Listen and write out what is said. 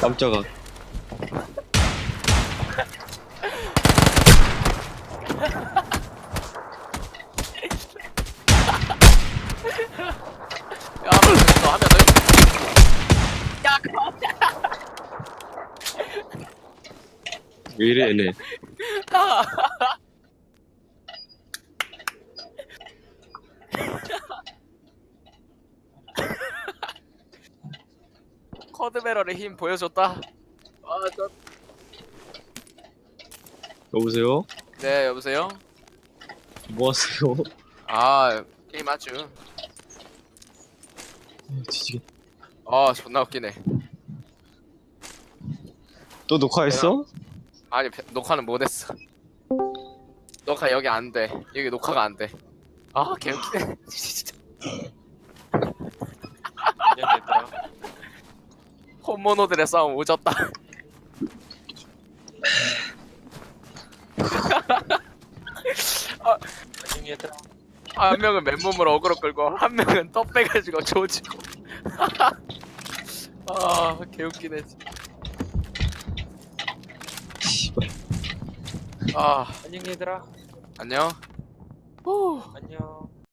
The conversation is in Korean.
깜짝아. 야, 너하면 너. 야, 그만. 왜 이래 얘네. 커드베럴의 힘 보여줬다. 아, 저. 여보세요? 네, 여보세요. 뭐 하세요? 아, 게임 아주. 아, 뒤지겠. 아, 존나 웃기네. 또 녹화했어? 아니, 배- 녹화는 못했어. 녹화 여기 안 돼. 여기 녹화가 안 돼. 아, 개웃기네. 진짜. 안녕 얘들아 홈모노들의 싸움 오졌다. 얘들아 한 명은 맨몸으로 어그로 끌고 한 명은 떡 빼가지고 조지고. 아, 개웃기네. 진짜. 씨발. 아, 안녕 얘들아 안녕. 후. 안녕